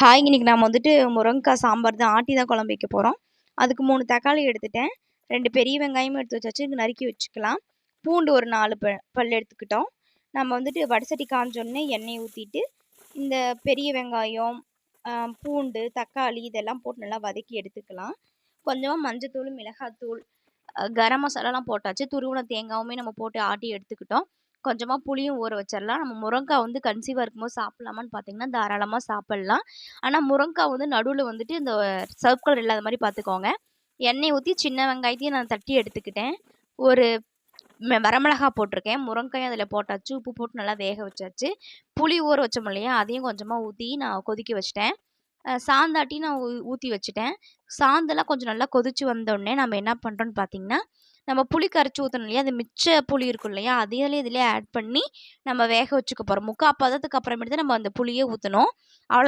Hi இன்னைக்கு நம்ம வந்துட்டு முருங்கைக்காய் சாம்பார் தான். ஆட்டி தான் குழம்பு வைக்க போகிறோம் அதுக்கு மூணு தக்காளி எடுத்துட்டேன். ரெண்டு பெரிய வெங்காயமும் எடுத்து வச்சாச்சு. நறுக்கி வச்சுக்கலாம். பூண்டு ஒரு நாலு ப பல் எடுத்துக்கிட்டோம். நம்ம வந்துட்டு வடசட்டி காஞ்சோடனே எண்ணெய் ஊற்றிட்டு இந்த பெரிய வெங்காயம் பூண்டு தக்காளி இதெல்லாம் போட்டு நல்லா வதக்கி எடுத்துக்கலாம். கொஞ்சமாக மஞ்சத்தூள் மிளகாத்தூள் கரம் மசாலாலாம் போட்டாச்சு. துருவன தேங்காயுமே நம்ம போட்டு ஆட்டி எடுத்துக்கிட்டோம். கொஞ்சமாக புளியும் ஊற வச்சிடலாம் நம்ம முருங்காய் வந்து கன்சீவாக இருக்கும்போது சாப்பிட்லாமான்னு பார்த்தீங்கன்னா தாராளமாக சாப்பிட்லாம். ஆனால் முருங்காய் வந்து நடுவில் வந்துட்டு இந்த சர்ப் கலர் இல்லாத மாதிரி பார்த்துக்கோங்க எண்ணெய் ஊற்றி சின்ன வெங்காயத்தையும் நான் தட்டி எடுத்துக்கிட்டேன். ஒரு வரமிளகா போட்டிருக்கேன். முருங்காயும் அதில் போட்டாச்சு. உப்பு போட்டு நல்லா வேக வச்சாச்சு. புளி ஊற வச்சோம் இல்லையா? அதையும் கொஞ்சமாக ஊற்றி நான் கொதிக்க வச்சிட்டேன். சாந்தாட்டி நான் ஊற்றி வச்சுட்டேன். சாந்தெல்லாம் கொஞ்சம் நல்லா கொதிச்சு வந்தோடனே நம்ம என்ன பண்ணுறோன்னு பார்த்தீங்கன்னா நம்ம புளி கரைச்சி ஊற்றணும் இல்லையா? அது மிச்ச புளி இருக்கும் இல்லையா? அதையும் இதிலே ஆட் பண்ணி நம்ம வேக வச்சுக்க போகிறோம் முக்கால் பதத்துக்கு அப்புறமேட்டு தான் நம்ம அந்த புளியே ஊற்றணும் அவ்வளோ